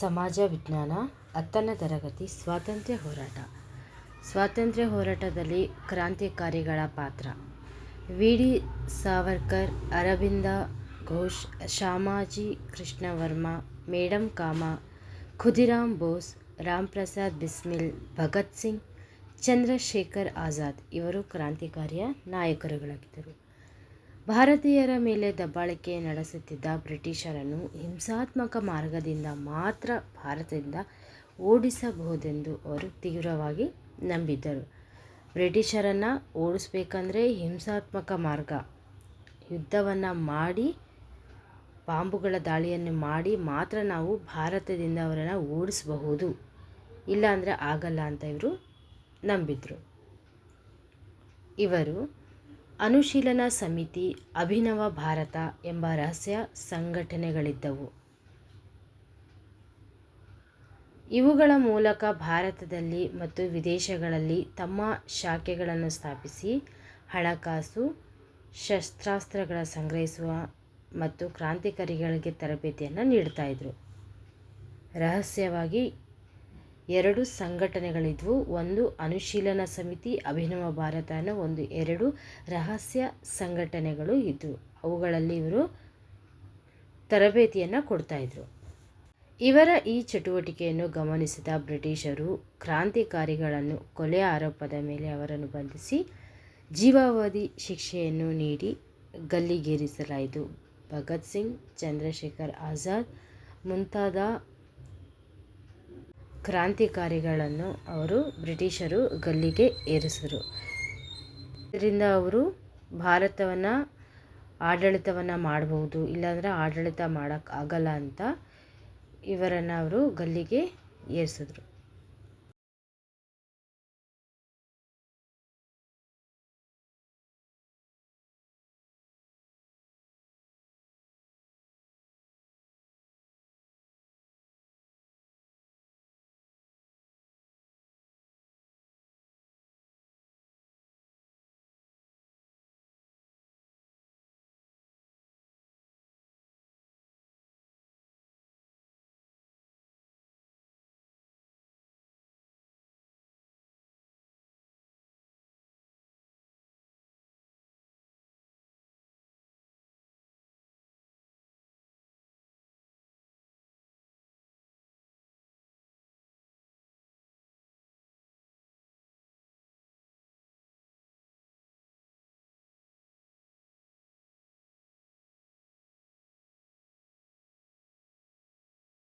ಸಮಾಜ ವಿಜ್ಞಾನ, ಹತ್ತನೇ ತರಗತಿ, ಸ್ವಾತಂತ್ರ್ಯ ಹೋರಾಟ. ಸ್ವಾತಂತ್ರ್ಯ ಹೋರಾಟದಲ್ಲಿ ಕ್ರಾಂತಿಕಾರಿಗಳ ಪಾತ್ರ. V. D. Savarkar, Aurobindo Ghosh, Shyamaji Krishna Varma madam Cama Khudiram Bose, Ram Prasad Bismil, Bhagat Singh, Chandrashekhar Azad ಇವರು ಕ್ರಾಂತಿಕಾರಿಯ ನಾಯಕರುಗಳಾಗಿದ್ದರು. ಭಾರತೀಯರ ಮೇಲೆ ದಬ್ಬಾಳಿಕೆ ನಡೆಸುತ್ತಿದ್ದ ಬ್ರಿಟಿಷರನ್ನು ಹಿಂಸಾತ್ಮಕ ಮಾರ್ಗದಿಂದ ಮಾತ್ರ ಭಾರತದಿಂದ ಓಡಿಸಬಹುದೆಂದು ಅವರು ತೀವ್ರವಾಗಿ ನಂಬಿದ್ದರು. ಬ್ರಿಟಿಷರನ್ನು ಓಡಿಸ್ಬೇಕಂದ್ರೆ ಹಿಂಸಾತ್ಮಕ ಮಾರ್ಗ. ಯುದ್ಧವನ್ನು ಮಾಡಿ, ಬಾಂಬುಗಳ ದಾಳಿಯನ್ನು ಮಾಡಿ ಮಾತ್ರ ನಾವು ಭಾರತದಿಂದ ಅವರನ್ನು ಓಡಿಸಬಹುದು. ಇಲ್ಲಾಂದರೆ ಆಗಲ್ಲ ಅಂತ ಇವರು ನಂಬಿದರು. ಇವರು ಅನುಶೀಲನ ಸಮಿತಿ ಅಭಿನವ ಭಾರತ ಎಂಬ ರಹಸ್ಯ ಸಂಘಟನೆಗಳಿದ್ದವು. ಇವುಗಳ ಮೂಲಕ ಭಾರತದಲ್ಲಿ ಮತ್ತು ವಿದೇಶಗಳಲ್ಲಿ ತಮ್ಮ ಶಾಖೆಗಳನ್ನು ಸ್ಥಾಪಿಸಿ ಹಣಕಾಸು, ಶಸ್ತ್ರಾಸ್ತ್ರಗಳ ಸಂಗ್ರಹಿಸುವ ಮತ್ತು ಕ್ರಾಂತಿಕಾರಿಗಳಿಗೆ ತರಬೇತಿಯನ್ನು ನೀಡ್ತಾಯಿದ್ರು ರಹಸ್ಯವಾಗಿ ಎರಡು ಸಂಘಟನೆಗಳಿದ್ವು. ಒಂದು ಅನುಶೀಲನ ಸಮಿತಿ, ಅಭಿನವ ಭಾರತ ಅನ್ನೋ ಒಂದು, ಎರಡು ರಹಸ್ಯ ಸಂಘಟನೆಗಳು ಇದ್ವು. ಅವುಗಳಲ್ಲಿ ಇವರು ತರಬೇತಿಯನ್ನು ಕೊಡ್ತಾಯಿದ್ರು ಇವರ ಈ ಚಟುವಟಿಕೆಯನ್ನು ಗಮನಿಸಿದ ಬ್ರಿಟಿಷರು ಕ್ರಾಂತಿಕಾರಿಗಳನ್ನು ಕೊಲೆ ಆರೋಪದ ಮೇಲೆ ಅವರನ್ನು ಬಂಧಿಸಿ ಜೀವಾವಧಿ ಶಿಕ್ಷೆಯನ್ನು ನೀಡಿ ಗಲ್ಲಿಗೇರಿಸಲಾಯಿತು. ಭಗತ್ ಸಿಂಗ್, ಚಂದ್ರಶೇಖರ್ ಆಜಾದ್ ಮುಂತಾದ ಕ್ರಾಂತಿಕಾರಿಗಳನ್ನು ಅವರು ಬ್ರಿಟಿಷರು ಗಲ್ಲಿಗೆ ಏರಿಸಿದರು. ಇದರಿಂದ ಅವರು ಭಾರತವನ್ನು, ಆಡಳಿತವನ್ನು ಮಾಡಬಹುದು ಇಲ್ಲಾಂದರೆ ಆಡಳಿತ ಮಾಡೋಕ್ಕಾಗಲ್ಲ ಅಂತ ಇವರನ್ನು ಅವರು ಗಲ್ಲಿಗೆ ಏರಿಸಿದ್ರು.